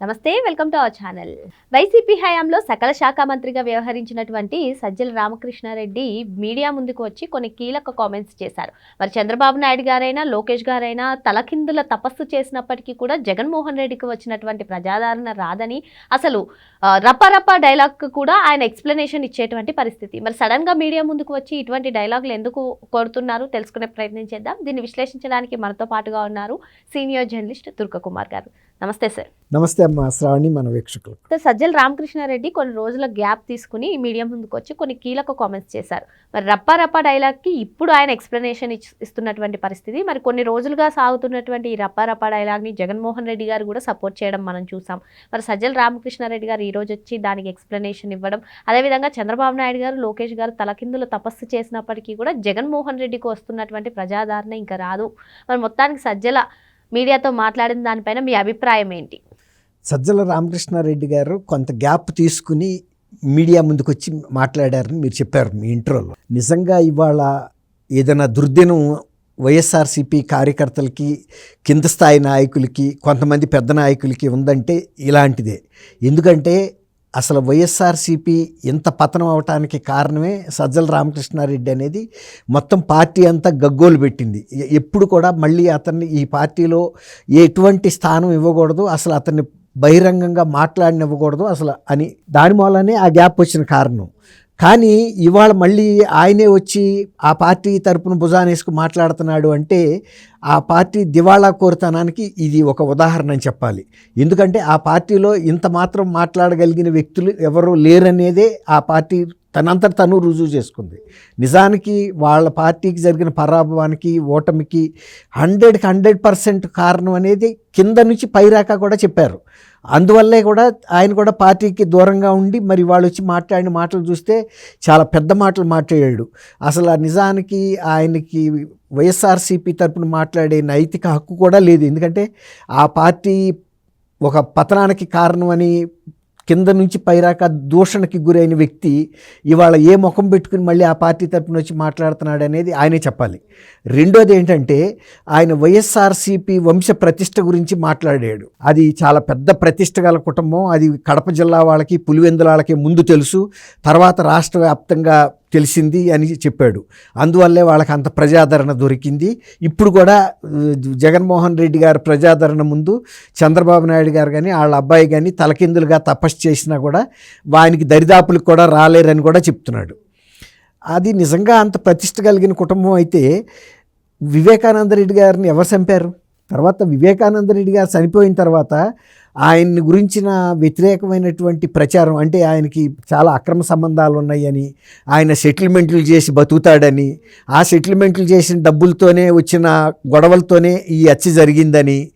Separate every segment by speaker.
Speaker 1: నమస్తే welcome to our channel. YCP హయాంలో సకల శాఖ మంత్రిగా వ్యవహరించినటువంటి సజ్జల రామకృష్ణారెడ్డి మీడియా ముందుకు వచ్చి కొన్ని కీలక కామెంట్స్ చేశారు. మరి చంద్రబాబు నాయుడు గారైనా లోకేష్ గారైనా తలకిందుల తపస్సు చేసినప్పటికీ కూడా జగన్మోహన్ రెడ్డికి వచ్చినటువంటి ప్రజాదరణ రాదని అసలు రప్పరప్ప డైలాగ్ కూడా ఆయన ఎక్స్ప్లెనేషన్ ఇచ్చేటువంటి పరిస్థితి. మరి సడన్గా మీడియా ముందుకు వచ్చి ఇటువంటి డైలాగులు ఎందుకు కోరుతున్నారు? తెలుసుకునే ప్రయత్నం చేద్దాం. దీన్ని విశ్లేషించడానికి మనతో పాటుగా ఉన్నారు సీనియర్ జర్నలిస్ట్ దుర్గకుమార్ గారు. నమస్తే సార్
Speaker 2: నమస్తే అమ్మ శ్రావణి మన వీక్షకులు
Speaker 1: అయితే సజ్జల రామకృష్ణారెడ్డి కొన్ని రోజుల గ్యాప్ తీసుకుని ఈ మీడియా ముందుకు వచ్చి కొన్ని కీలక కామెంట్స్ చేశారు. మరి రప్ప రప్ప డైలాగ్కి ఇప్పుడు ఆయన ఎక్స్ప్లెనేషన్ ఇస్తున్నటువంటి పరిస్థితి. మరి కొన్ని రోజులుగా సాగుతున్నటువంటి ఈ రప్ప రప్ప డైలాగ్ని జగన్మోహన్ రెడ్డి గారు కూడా సపోర్ట్ చేయడం మనం చూసాం. మరి సజ్జల రామకృష్ణారెడ్డి గారు ఈ రోజు వచ్చి దానికి ఎక్స్ప్లెనేషన్ ఇవ్వడం అదేవిధంగా చంద్రబాబు నాయుడు గారు లోకేష్ గారు తలకిందులు తపస్సు చేసినప్పటికీ కూడా జగన్మోహన్ రెడ్డికి వస్తున్నటువంటి ప్రజాదరణ ఇంకా రాదు. మరి మొత్తానికి సజ్జల మీడియాతో మాట్లాడిన దానిపైన మీ అభిప్రాయం ఏంటి?
Speaker 2: సజ్జల రామకృష్ణారెడ్డి గారు కొంత గ్యాప్ తీసుకుని మీడియా ముందుకు వచ్చి మాట్లాడారని మీరు చెప్పారు మీ ఇంట్రోలో. నిజంగా ఇవాళ ఏదైనా దుర్దినం వైఎస్ఆర్సీపీ కార్యకర్తలకి కింద స్థాయి నాయకులకి కొంతమంది పెద్ద నాయకులకి ఉందంటే ఇలాంటిదే. ఎందుకంటే అసలు వైఎస్ఆర్సీపీ ఇంత పతనం అవటానికి కారణమే సజ్జల రామకృష్ణారెడ్డి అనేది మొత్తం పార్టీ అంతా గగ్గోలు పెట్టింది. ఎప్పుడు కూడా మళ్ళీ అతన్ని ఈ పార్టీలో ఎటువంటి స్థానం ఇవ్వకూడదు అసలు అతన్ని బహిరంగంగా మాట్లాడినివ్వకూడదు అసలు అని దాని మూలనే ఆ గ్యాప్ వచ్చిన కారణం. కానీ ఇవాళ మళ్ళీ ఆయనే వచ్చి ఆ పార్టీ తరపున భుజానేసుకు మాట్లాడుతున్నాడు అంటే ఆ పార్టీ దివాళా కోరుతనానికి ఇది ఒక ఉదాహరణ అని చెప్పాలి. ఎందుకంటే ఆ పార్టీలో ఇంత మాత్రం మాట్లాడగలిగిన వ్యక్తులు ఎవరు లేరనేదే ఆ పార్టీ తనంతట తను రుజువు చేసుకుంది. నిజానికి వాళ్ళ పార్టీకి జరిగిన పరాభవానికి ఓటమికి హండ్రెడ్కి హండ్రెడ్ పర్సెంట్ కారణం అనేది కింద నుంచి పైరాక కూడా చెప్పారు. అందువల్లే కూడా ఆయన కూడా పార్టీకి దూరంగా ఉండి మరి వాళ్ళు వచ్చి మాట్లాడిన మాటలు చూస్తే చాలా పెద్ద మాటలు మాట్లాడాడు. అసలు ఆ నిజానికి ఆయనకి వైఎస్ఆర్సీపీ తరపున మాట్లాడే నైతిక హక్కు కూడా లేదు. ఎందుకంటే ఆ పార్టీ ఒక పతనానికి కారణమని కింద నుంచి పైరాక దూషణకి గురైన వ్యక్తి ఇవాళ ఏ ముఖం పెట్టుకుని మళ్ళీ ఆ పార్టీ తరపున వచ్చి మాట్లాడుతున్నాడు అనేది ఆయనే చెప్పాలి. రెండోది ఏంటంటే ఆయన వైఎస్ఆర్సీపీ వంశ ప్రతిష్ట గురించి మాట్లాడాడు. అది చాలా పెద్ద ప్రతిష్ట గల కుటుంబం. అది కడప జిల్లా వాళ్ళకి పులివెందుల వాళ్ళకి ముందు తెలుసు. తర్వాత రాష్ట్ర వ్యాప్తంగా తెలిసింది అని చెప్పాడు. అందువల్లే వాళ్ళకి అంత ప్రజాదరణ దొరికింది. ఇప్పుడు కూడా జగన్మోహన్ రెడ్డి గారి ప్రజాదరణ ముందు చంద్రబాబు నాయుడు గారు కానీ వాళ్ళ అబ్బాయి కానీ తలకిందులుగా తపస్సు చేసినా కూడా వానికి దరిదాపులకు కూడా రాలేరని కూడా చెప్తున్నాడు. అది నిజంగా అంత ప్రతిష్ట కలిగిన కుటుంబం అయితే వివేకానంద రెడ్డి గారిని ఎవరు చంపారు? తర్వాత వివేకానంద రెడ్డి గారు చనిపోయిన తర్వాత ఆయన్ని గురించిన వ్యతిరేకమైనటువంటి ప్రచారం అంటే ఆయనకి చాలా అక్రమ సంబంధాలు ఉన్నాయని ఆయన సెటిల్మెంట్లు చేసి బతుకుతాడని ఆ సెటిల్మెంట్లు చేసిన డబ్బులతోనే వచ్చిన గొడవలతోనే ఈ హత్య జరిగిందని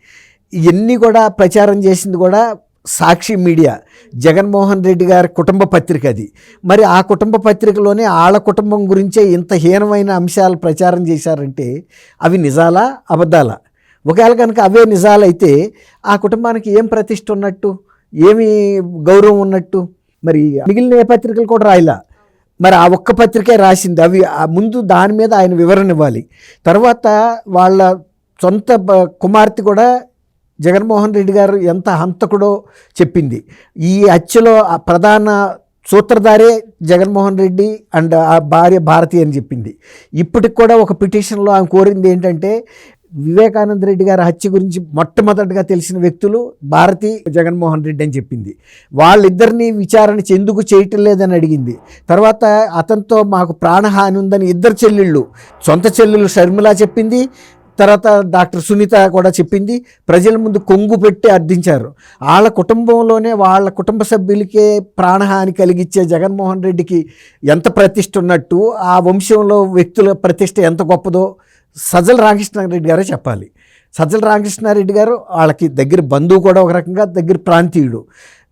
Speaker 2: ఇవన్నీ కూడా ప్రచారం చేసింది కూడా సాక్షి మీడియా. జగన్మోహన్ రెడ్డి గారి కుటుంబ పత్రిక అది. మరి ఆ కుటుంబ పత్రికలోనే వాళ్ళ కుటుంబం గురించే ఇంత హీనమైన అంశాలు ప్రచారం చేశారంటే అవి నిజాలా? అబద్ధాలా? ఒకవేళ కనుక అవే నిజాలైతే ఆ కుటుంబానికి ఏం ప్రతిష్ట ఉన్నట్టు ఏమి గౌరవం ఉన్నట్టు మరి మిగిలిన ఏ పత్రికలు కూడా రాయలా? మరి ఆ ఒక్క పత్రికే రాసింది. అవి ఆ ముందు దాని మీద ఆయన వివరణ ఇవ్వాలి. తర్వాత వాళ్ళ సొంత కుమార్తె కూడా జగన్మోహన్ రెడ్డి గారు ఎంత హంతకుడో చెప్పింది. ఈ హత్యలో ఆ ప్రధాన సూత్రధారే జగన్మోహన్ రెడ్డి అండ్ ఆ భార్య భారతి అని చెప్పింది. ఇప్పటికి కూడా ఒక పిటిషన్లో ఆమె కోరింది ఏంటంటే వివేకానంద రెడ్డి గారి హత్య గురించి మొట్టమొదటిగా తెలిసిన వ్యక్తులు భారతి జగన్మోహన్ రెడ్డి అని చెప్పింది. వాళ్ళిద్దరిని విచారణ ఎందుకు చేయటం లేదని అడిగింది. తర్వాత అతనితో మాకు ప్రాణహాని ఉందని ఇద్దరు చెల్లెళ్ళు సొంత చెల్లెళ్ళు షర్మిల చెప్పింది తర్వాత డాక్టర్ సునీత కూడా చెప్పింది ప్రజల ముందు కొంగు పెట్టి అర్థించారు. వాళ్ళ కుటుంబంలోనే వాళ్ళ కుటుంబ సభ్యులకే ప్రాణహాని కలిగించే జగన్మోహన్ రెడ్డికి ఎంత ప్రతిష్ట ఉన్నట్టు ఆ వంశంలో వ్యక్తుల ప్రతిష్ట ఎంత గొప్పదో సజ్జల రామకృష్ణారెడ్డి గారే చెప్పాలి. సజ్జల రామకృష్ణారెడ్డి గారు వాళ్ళకి దగ్గర బంధువు కూడా ఒక రకంగా దగ్గర ప్రాంతీయుడు.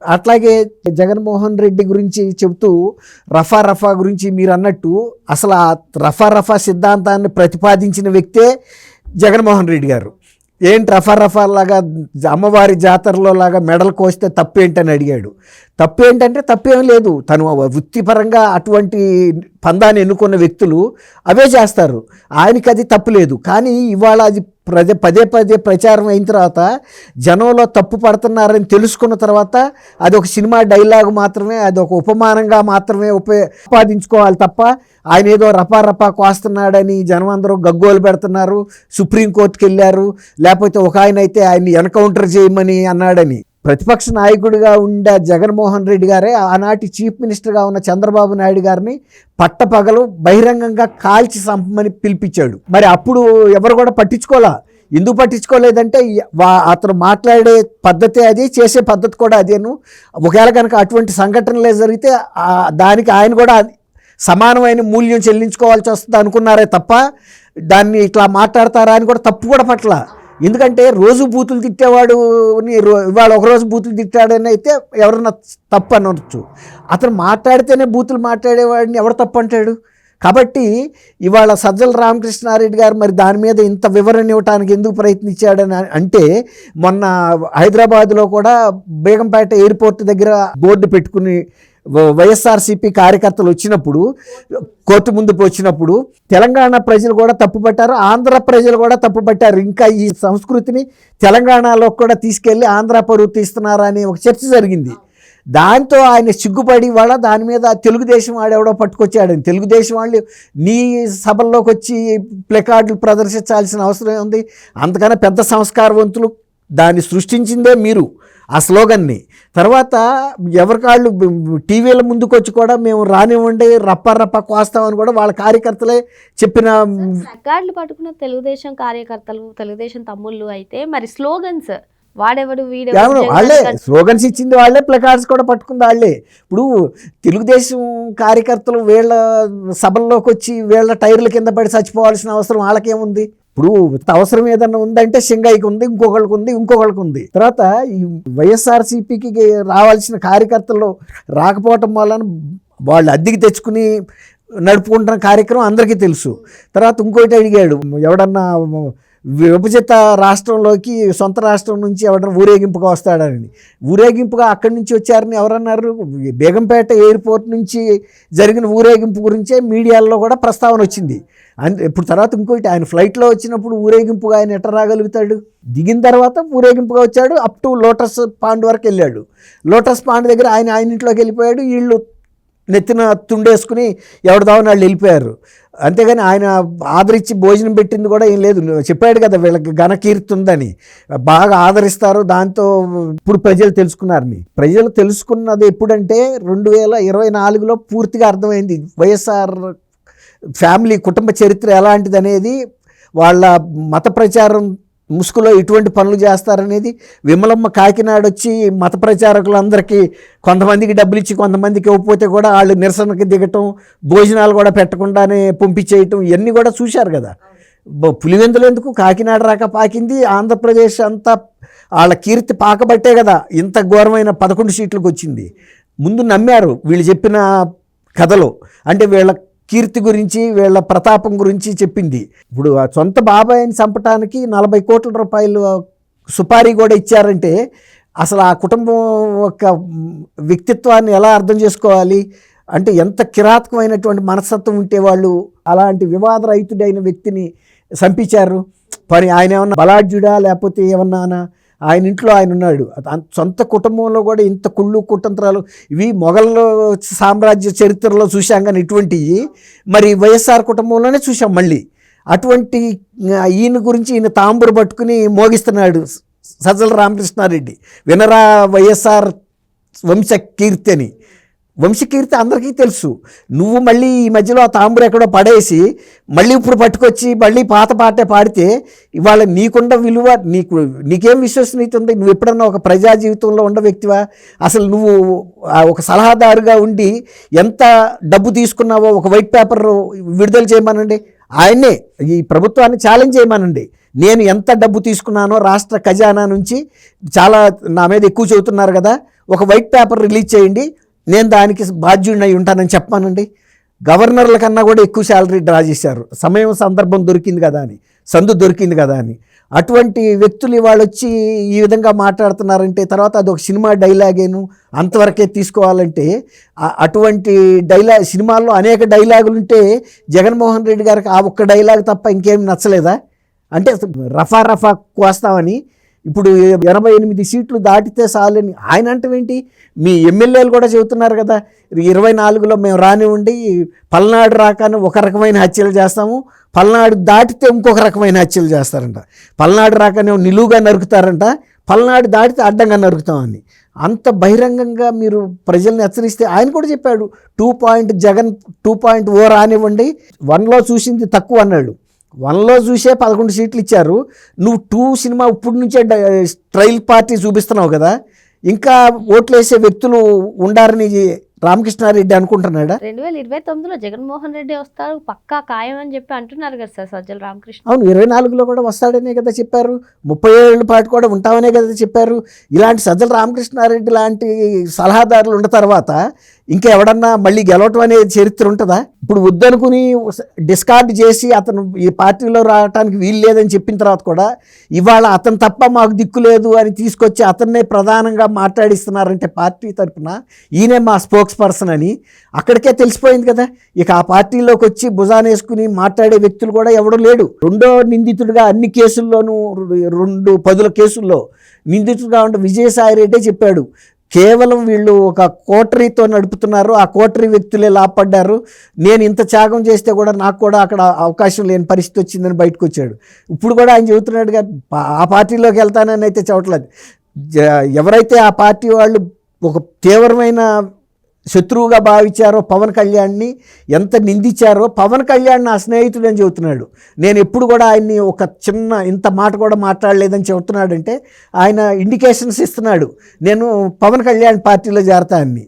Speaker 2: అట్లాగే జగన్మోహన్ రెడ్డి గురించి చెబుతూ రఫా రఫా గురించి మీరు అన్నట్టు అసలు ఆ రఫా రఫా సిద్ధాంతాన్ని ప్రతిపాదించిన వ్యక్తే జగన్మోహన్ రెడ్డి గారు. ఏంటి రఫర్ రఫర్ లాగా అమ్మవారి జాతరలో లాగా మెడలు కోస్తే తప్పేంటని అడిగాడు. తప్పేంటంటే తప్పేం లేదు. తను వృత్తిపరంగా అటువంటి పందాన్ని ఎన్నుకున్న వ్యక్తులు అవే చేస్తారు. ఆయనకి అది తప్పు లేదు. కానీ ఇవాళ అది ప్రజ పదే పదే ప్రచారం అయిన తర్వాత జనంలో తప్పు పడుతున్నారని తెలుసుకున్న తర్వాత అది ఒక సినిమా డైలాగ్ మాత్రమే అది ఒక ఉపమానంగా మాత్రమే ఉపాదించుకోవాలి తప్ప ఆయన ఏదో రపా రపా కోస్తున్నాడని జనం అందరూ గగ్గోలు పెడుతున్నారు సుప్రీంకోర్టుకి వెళ్ళారు లేకపోతే ఒక ఆయన అయితే ఆయన్ని ఎన్కౌంటర్ చేయమని అన్నాడని. ప్రతిపక్ష నాయకుడిగా ఉండే జగన్మోహన్ రెడ్డి గారే ఆనాటి చీఫ్ మినిస్టర్గా ఉన్న చంద్రబాబు నాయుడు గారిని పట్టపగలు బహిరంగంగా కాల్చి సంపమని పిలిపించాడు. మరి అప్పుడు ఎవరు కూడా పట్టించుకోలే? ఎందుకు పట్టించుకోలేదంటే అతను మాట్లాడే పద్ధతి అది చేసే పద్ధతి కూడా అదేను. ఒకవేళ కనుక అటువంటి సంఘటనలే జరిగితే దానికి ఆయన కూడా సమానమైన మూల్యం చెల్లించుకోవాల్సి వస్తుంది అనుకున్నారే తప్ప దాన్ని ఇట్లా మాట్లాడతారా అని కూడా తప్పు కూడా పట్ల. ఎందుకంటే రోజు బూతులు తిట్టేవాడు ఇవాళ ఒకరోజు బూతులు తిట్టాడని అయితే ఎవరన్నా తప్పు అనవచ్చు అతను మాట్లాడితేనే బూతులు మాట్లాడేవాడిని ఎవరు తప్పు అంటాడు? కాబట్టి ఇవాళ సజ్జల రామకృష్ణారెడ్డి గారు మరి దాని మీద ఇంత వివరణ ఇవ్వడానికి ఎందుకు ప్రయత్నించాడని అంటే మొన్న హైదరాబాద్లో కూడా బేగంపేట ఎయిర్పోర్ట్ దగ్గర బోర్డు పెట్టుకుని వైఎస్ఆర్సీపీ కార్యకర్తలు వచ్చినప్పుడు కోర్టు ముందుకు వచ్చినప్పుడు తెలంగాణ ప్రజలు కూడా తప్పుపట్టారు ఆంధ్ర ప్రజలు కూడా తప్పుపట్టారు ఇంకా ఈ సంస్కృతిని తెలంగాణలో కూడా తీసుకెళ్ళి ఆంధ్ర పరువు తీస్తున్నారా అనే ఒక చర్చ జరిగింది. దాంతో ఆయన సిగ్గుపడి వాళ్ళ దాని మీద తెలుగుదేశం వాడెవడో పట్టుకొచ్చాడని. తెలుగుదేశం వాళ్ళు నీ సభల్లోకి వచ్చి ప్లెకార్డులు ప్రదర్శించాల్సిన అవసరం ఉంది. అంతకన్నా పెద్ద సంస్కారవంతులు దాన్ని సృష్టించిందే మీరు ఆ స్లోగన్ని. తర్వాత ఎవరికాళ్ళు టీవీల ముందుకు వచ్చి కూడా మేము రానివ్వండి రప్ప రప్ప కోస్తామని కూడా వాళ్ళ కార్యకర్తలే చెప్పిన
Speaker 1: సర్కార్లు పట్టుకున్న తెలుగుదేశం కార్యకర్తలు తెలుగుదేశం తమ్ముళ్ళు అయితే మరి స్లోగన్స్ వాడెవడు
Speaker 2: వాళ్ళే స్లోగన్స్ ఇచ్చింది వాళ్ళే ప్లకార్డ్స్ కూడా పట్టుకుంది వాళ్ళే. ఇప్పుడు తెలుగుదేశం కార్యకర్తలు వీళ్ళ సభల్లోకి వచ్చి వీళ్ళ టైర్ల కింద పడి చచ్చిపోవాల్సిన అవసరం వాళ్ళకేముంది? ఇప్పుడు అవసరం ఏదన్నా ఉందంటే సింగయ్యకి ఉంది ఇంకొకళ్ళకి ఉంది ఇంకొకళ్ళకి ఉంది. తర్వాత ఈ వైఎస్ఆర్సీపీకి రావాల్సిన కార్యకర్తలు రాకపోవటం వలన వాళ్ళు అద్దెకి తెచ్చుకుని నడుపుకుంటున్న కార్యక్రమం అందరికీ తెలుసు. తర్వాత ఇంకోటి అడిగాడు ఎవడన్నా విభజిత రాష్ట్రంలోకి సొంత రాష్ట్రం నుంచి ఎవడన్నా ఊరేగింపుగా వస్తాడని. ఊరేగింపుగా అక్కడి నుంచి వచ్చారని ఎవరన్నారు? బేగంపేట ఎయిర్పోర్ట్ నుంచి జరిగిన ఊరేగింపు గురించే మీడియాల్లో కూడా ప్రస్తావన వచ్చింది. అండ్ ఇప్పుడు తర్వాత ఇంకోటి ఆయన ఫ్లైట్లో వచ్చినప్పుడు ఊరేగింపుగా ఆయన ఎట్ట రాగలుగుతాడు? దిగిన తర్వాత ఊరేగింపుగా వచ్చాడు అప్ టు లోటస్ పాండ్ వరకు వెళ్ళాడు. లోటస్ పాండ్ దగ్గర ఆయన ఆయన ఇంట్లోకి వెళ్ళిపోయాడు వీళ్ళు నెత్తిన తుండేసుకుని ఎవరిదావని వాళ్ళు వెళ్ళిపోయారు. అంతేగాని ఆయన ఆదరించి భోజనం పెట్టింది కూడా ఏం లేదు. చెప్పాడు కదా వీళ్ళకి ఘనకీర్తి ఉందని బాగా ఆదరిస్తారు దాంతో ఇప్పుడు ప్రజలు తెలుసుకున్నారని. ప్రజలు తెలుసుకున్నది ఎప్పుడంటే రెండు వేల ఇరవై నాలుగులో పూర్తిగా అర్థమైంది. వైఎస్ఆర్ ఫ్యామిలీ కుటుంబ చరిత్ర ఎలాంటిది అనేది వాళ్ళ మత ప్రచారం ముసుగులో ఇటువంటి పనులు చేస్తారనేది విమలమ్మ కాకినాడ వచ్చి మత ప్రచారకులందరికీ కొంతమందికి డబ్బులు ఇచ్చి కొంతమందికి ఇవ్వకపోతే కూడా వాళ్ళు నిరసనకి దిగటం భోజనాలు కూడా పెట్టకుండానే పంపించేయటం ఇవన్నీ కూడా చూశారు కదా. పులివెందులు ఎందుకు? కాకినాడ రాక పాకింది ఆంధ్రప్రదేశ్ అంతా వాళ్ళ కీర్తి పాకబట్టే కదా ఇంత ఘోరమైన పదకొండు సీట్లకు వచ్చింది ముందు నమ్మారు వీళ్ళు చెప్పిన కథలో. అంటే వీళ్ళ కీర్తి గురించి వీళ్ళ ప్రతాపం గురించి చెప్పింది. ఇప్పుడు ఆ సొంత బాబాయిని చంపటానికి నలభై కోట్ల రూపాయలు సుపారీ కూడా ఇచ్చారంటే అసలు ఆ కుటుంబం యొక్క వ్యక్తిత్వాన్ని ఎలా అర్థం చేసుకోవాలి? అంటే ఎంత కిరాతకమైనటువంటి మనస్తత్వం ఉంటే వాళ్ళు అలాంటి వివాద రహితుడైన వ్యక్తిని చంపించారు? పని ఆయన ఏమన్నా బలాఢ్యుడా లేకపోతే ఏమన్నా ఆయన ఇంట్లో ఆయన ఉన్నాడు. సొంత కుటుంబంలో కూడా ఇంత కుళ్ళు కుతంత్రాలు ఇవి మొఘల్ సామ్రాజ్య చరిత్రలో చూశాం కానీ ఇటువంటివి మరి వైఎస్ఆర్ కుటుంబంలోనే చూసాం మళ్ళీ. అటువంటి ఈయన గురించి ఈయన తాంబూరు పట్టుకుని మోగిస్తున్నాడు సజ్జల రామకృష్ణారెడ్డి. వినరా వైఎస్ఆర్ వంశ కీర్తి అని. వంశకీర్తి అందరికీ తెలుసు. నువ్వు మళ్ళీ ఈ మధ్యలో ఆ తాంబూరు ఎక్కడో పడేసి మళ్ళీ ఇప్పుడు పట్టుకొచ్చి మళ్ళీ పాత పాటే పాడితే ఇవాళ నీకున్న విలువ నీకు నీకేం విశ్వసనీయత ఉంది? నువ్వు ఎప్పుడన్నా ఒక ప్రజా జీవితంలో ఉన్న వ్యక్తివా? అసలు నువ్వు ఒక సలహాదారుగా ఉండి ఎంత డబ్బు తీసుకున్నావో ఒక వైట్ పేపర్ విడుదల చేయమనండి. ఆయనే ఈ ప్రభుత్వాన్ని ఛాలెంజ్ చేయమనండి. నేను ఎంత డబ్బు తీసుకున్నానో రాష్ట్ర ఖజానా నుంచి చాలా నా మీద ఎక్కువ చెబుతున్నారు కదా ఒక వైట్ పేపర్ రిలీజ్ చేయండి. నేను దానికి బాధ్యుడినై ఉంటానని చెప్పానండి. గవర్నర్ల కన్నా కూడా ఎక్కువ శాలరీ డ్రా చేశారు. సమయం సందర్భం దొరికింది కదా అని సందు దొరికింది కదా అని. అటువంటి వ్యక్తులు ఇవాళ వచ్చి ఈ విధంగా మాట్లాడుతున్నారంటే తర్వాత అది ఒక సినిమా డైలాగేను అంతవరకే తీసుకోవాలంటే అటువంటి డైలాగ్ సినిమాల్లో అనేక డైలాగులు ఉంటే జగన్మోహన్ రెడ్డి గారికి ఆ ఒక్క డైలాగ్ తప్ప ఇంకేం నచ్చలేదా? అంటే రఫా రఫా కోస్తామని ఇప్పుడు ఎనభై ఎనిమిది సీట్లు దాటితే చాలని. ఆయన అంటే ఏంటి మీ ఎమ్మెల్యేలు కూడా చెబుతున్నారు కదా ఇరవై నాలుగులో మేము రానివ్వండి పల్నాడు రాకానే ఒక రకమైన హత్యలు చేస్తాము పల్నాడు దాటితే ఇంకొక రకమైన హత్యలు చేస్తారంట. పల్నాడు రాకనే నిలువుగా నరుకుతారంట పల్నాడు దాటితే అడ్డంగా నరుకుతామని. అంత బహిరంగంగా మీరు ప్రజల్ని హెచ్చరిస్తే ఆయన కూడా చెప్పాడు two point Jagan two point O రానివ్వండి వన్లో చూసింది తక్కువ అన్నాడు. వన్లో చూసే పదకొండు సీట్లు ఇచ్చారు. నువ్వు టూ సినిమా ఇప్పుడు నుంచే ట్రయల్ పార్టీ చూపిస్తున్నావు కదా. ఇంకా ఓట్లు వేసే వ్యక్తులు ఉండారని రామకృష్ణారెడ్డి అనుకుంటున్నాడా?
Speaker 1: రెండు వేల ఇరవై తొమ్మిదిలో జగన్మోహన్ రెడ్డి వస్తారు పక్కా ఖాయం అని చెప్పి అంటున్నారు కదా సార్ సజ్జల రామకృష్ణ.
Speaker 2: అవును ఇరవై నాలుగులో కూడా వస్తాడనే కదా చెప్పారు. ముప్పై ఏళ్ళ పాటు కూడా ఉంటామనే కదా చెప్పారు. ఇలాంటి సజ్జల రామకృష్ణారెడ్డి లాంటి సలహాదారులు ఉన్న తర్వాత ఇంకా ఎవడన్నా మళ్ళీ గెలవటం అనే చరిత్ర ఉంటుందా? ఇప్పుడు వద్దనుకుని డిస్కార్డ్ చేసి అతను ఈ పార్టీలో రావడానికి వీలు లేదని చెప్పిన తర్వాత కూడా ఇవాళ అతను తప్ప మాకు దిక్కు లేదు అని తీసుకొచ్చి అతన్నే ప్రధానంగా మాట్లాడిస్తున్నారంటే పార్టీ తరపున ఈయనే మా స్పోక్స్ పర్సన్ అని అక్కడికే తెలిసిపోయింది కదా. ఇక ఆ పార్టీలోకి వచ్చి భుజానేసుకుని మాట్లాడే వ్యక్తులు కూడా ఎవడూ లేడు. రెండో నిందితుడిగా అన్ని కేసుల్లోనూ రెండు పదుల కేసుల్లో నిందితుడిగా ఉండే విజయసాయి రెడ్డే చెప్పాడు కేవలం వీళ్ళు ఒక కోటరీతో నడుపుతున్నారు. ఆ కోటరీ వ్యక్తులే లాభపడ్డారు నేను ఇంత త్యాగం చేస్తే కూడా నాకు కూడా అక్కడ అవకాశం లేని పరిస్థితి వచ్చిందని బయటకు వచ్చాడు ఇప్పుడు కూడా ఆయన చెబుతున్నాడుగా ఆ పార్టీలోకి వెళ్తానని అయితే చెప్పట్లేదు ఎవరైతే ఆ పార్టీ వాళ్ళు ఒక తీవ్రమైన శత్రువుగా భావించారో పవన్ కళ్యాణ్ని ఎంత నిందించారో పవన్ కళ్యాణ్ నా స్నేహితుడు అని చెబుతున్నాడు. నేను ఎప్పుడు కూడా ఆయన్ని ఒక చిన్న ఇంత మాట కూడా మాట్లాడలేదని చెబుతున్నాడంటే ఆయన ఇండికేషన్స్ ఇస్తున్నాడు. నేను పవన్ కళ్యాణ్ పార్టీలో చేరతా అని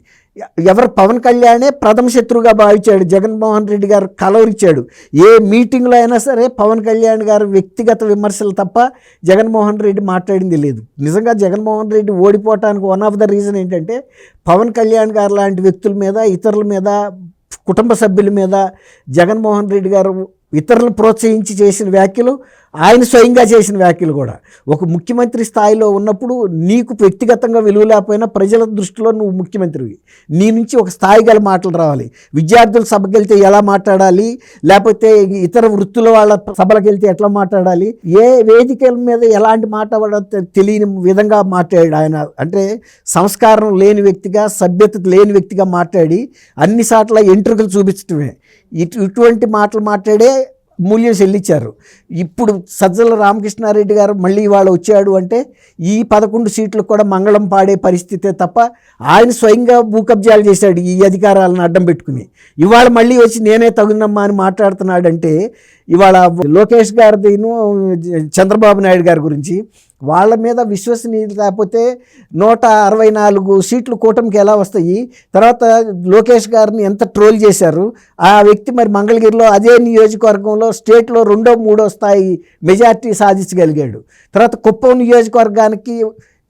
Speaker 2: ఎవరు పవన్ కళ్యాణే ప్రథమ శత్రువుగా భావించాడు. జగన్మోహన్ రెడ్డి గారు కలవరిచ్చాడు. ఏ మీటింగ్లో అయినా సరే పవన్ కళ్యాణ్ గారు వ్యక్తిగత విమర్శలు తప్ప జగన్మోహన్ రెడ్డి మాట్లాడింది లేదు. నిజంగా జగన్మోహన్ రెడ్డి ఓడిపోవటానికి వన్ ఆఫ్ ద రీజన్ ఏంటంటే పవన్ కళ్యాణ్ గారు లాంటి వ్యక్తుల మీద ఇతరుల మీద కుటుంబ సభ్యుల మీద జగన్మోహన్ రెడ్డి గారు ఇతరులు ప్రోత్సహించి చేసిన వ్యాఖ్యలు ఆయన స్వయంగా చేసిన వ్యాఖ్యలు కూడా. ఒక ముఖ్యమంత్రి స్థాయిలో ఉన్నప్పుడు నీకు వ్యక్తిగతంగా విలువ లేకపోయినా ప్రజల దృష్టిలో నువ్వు ముఖ్యమంత్రివి. నీ నుంచి ఒక స్థాయి గల మాటలు రావాలి. విద్యార్థుల సభకి వెళ్తే ఎలా మాట్లాడాలి? లేకపోతే ఇతర వృత్తుల వాళ్ళ సభలకు వెళ్తే ఎట్లా మాట్లాడాలి? ఏ వేదికల మీద ఎలాంటి మాట తె- తెలియని విధంగా మాట్లాడాడు ఆయన. అంటే సంస్కారం లేని వ్యక్తిగా సభ్యత లేని వ్యక్తిగా మాట్లాడి అన్ని సాట్ల ఎంట్రుకలు చూపించడమే ఇటు ఇటువంటి మాటలు మాట్లాడే మూల్యం చెల్లించారు. ఇప్పుడు సజ్జల రామకృష్ణారెడ్డి గారు మళ్ళీ ఇవాళ వచ్చాడు అంటే ఈ పదకొండు సీట్లు కూడా మంగళం పాడే పరిస్థితే తప్ప ఆయన స్వయంగా భూకబ్జాలు చేశాడు ఈ అధికారాలను అడ్డం పెట్టుకుని. ఇవాళ మళ్ళీ వచ్చి నేనే తగునమ్మా అని మాట్లాడుతున్నాడంటే ఇవాళ లోకేష్ గారిదిను చంద్రబాబు నాయుడు గారి గురించి వాళ్ళ మీద విశ్వసనీయత లేకపోతే నూట అరవై నాలుగు సీట్లు కూటమికి ఎలా వస్తాయి? తర్వాత లోకేష్ గారిని ఎంత ట్రోల్ చేశారు? ఆ వ్యక్తి మరి మంగళగిరిలో అదే నియోజకవర్గంలో స్టేట్లో రెండో మూడో స్థాయి మెజార్టీ సాధించగలిగాడు. తర్వాత కుప్పం నియోజకవర్గానికి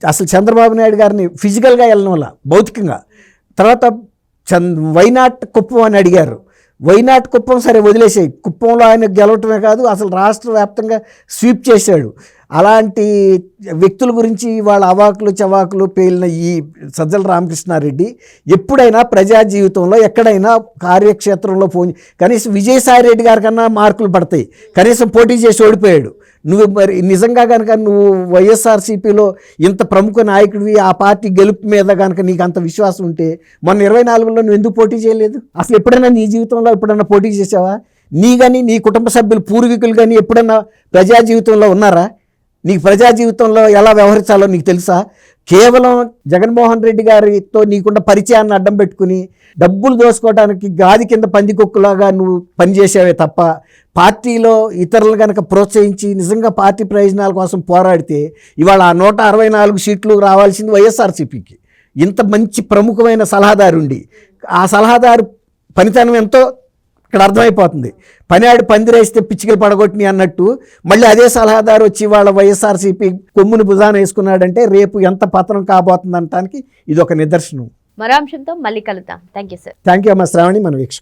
Speaker 2: అసలు చంద్రబాబు నాయుడు గారిని ఫిజికల్గా వెళ్ళడం వల్ల భౌతికంగా. తర్వాత చంద్ వైనాట్ కుప్పం అని అడిగారు. వైనాట్ కుప్పం సరే వదిలేసాయి. కుప్పంలో ఆయన గెలవటమే కాదు అసలు రాష్ట్ర వ్యాప్తంగా స్వీప్ చేశాడు. అలాంటి వ్యక్తుల గురించి వాళ్ళ అవాకులు చవాకులు పేలిన ఈ సజ్జల రామకృష్ణారెడ్డి ఎప్పుడైనా ప్రజా జీవితంలో ఎక్కడైనా కార్యక్షేత్రంలో ఫోన్ కనీసం విజయసాయి రెడ్డి గారి కన్నా మార్కులు పడతాయి. కనీసం పోటీ చేసి ఓడిపోయాడు. నువ్వు మరి నిజంగా కనుక నువ్వు వైఎస్ఆర్సీపీలో ఇంత ప్రముఖ నాయకుడివి ఆ పార్టీ గెలుపు మీద కనుక నీకు అంత విశ్వాసం ఉంటే మొన్న ఇరవై నాలుగులో నువ్వు ఎందుకు పోటీ చేయలేదు? అసలు ఎప్పుడైనా నీ జీవితంలో ఎప్పుడైనా పోటీ చేసావా? నీ కానీ నీ కుటుంబ సభ్యులు పూర్వీకులు కానీ ఎప్పుడైనా ప్రజా జీవితంలో ఉన్నారా? నీకు ప్రజా జీవితంలో ఎలా వ్యవహరించాలో నీకు తెలుసా? కేవలం జగన్మోహన్ రెడ్డి గారితో నీకున్న పరిచయాన్ని అడ్డం పెట్టుకుని డబ్బులు దోసుకోవడానికి గాది కింద పందికొక్కులాగా నువ్వు పనిచేసావే తప్ప పార్టీలో ఇతరులు కనుక ప్రోత్సహించి నిజంగా పార్టీ ప్రయోజనాల కోసం పోరాడితే ఇవాళ ఆ నూట అరవై నాలుగు సీట్లు రావాల్సింది వైఎస్ఆర్సీపీకి. ఇంత మంచి ప్రముఖమైన సలహాదారుండి. ఆ సలహాదారు పనితనం ఎంతో ఇక్కడ అర్థమైపోతుంది. పని ఆడి పందిరేస్తే పిచ్చికలు పడగొట్టిని అన్నట్టు మళ్ళీ అదే సలహాదారు వచ్చి వాళ్ళ వైఎస్ఆర్సీపీ కొమ్ముని భుజాన వేసుకున్నాడంటే రేపు ఎంత పతనం కాబోతుంది అనటానికి ఇది ఒక నిదర్శనం.
Speaker 1: మరో అంశంతో మళ్ళీ కలుద్దాం. Thank you sir.
Speaker 2: Thank you అమ్మ శ్రావణి మన వీక్షకులు.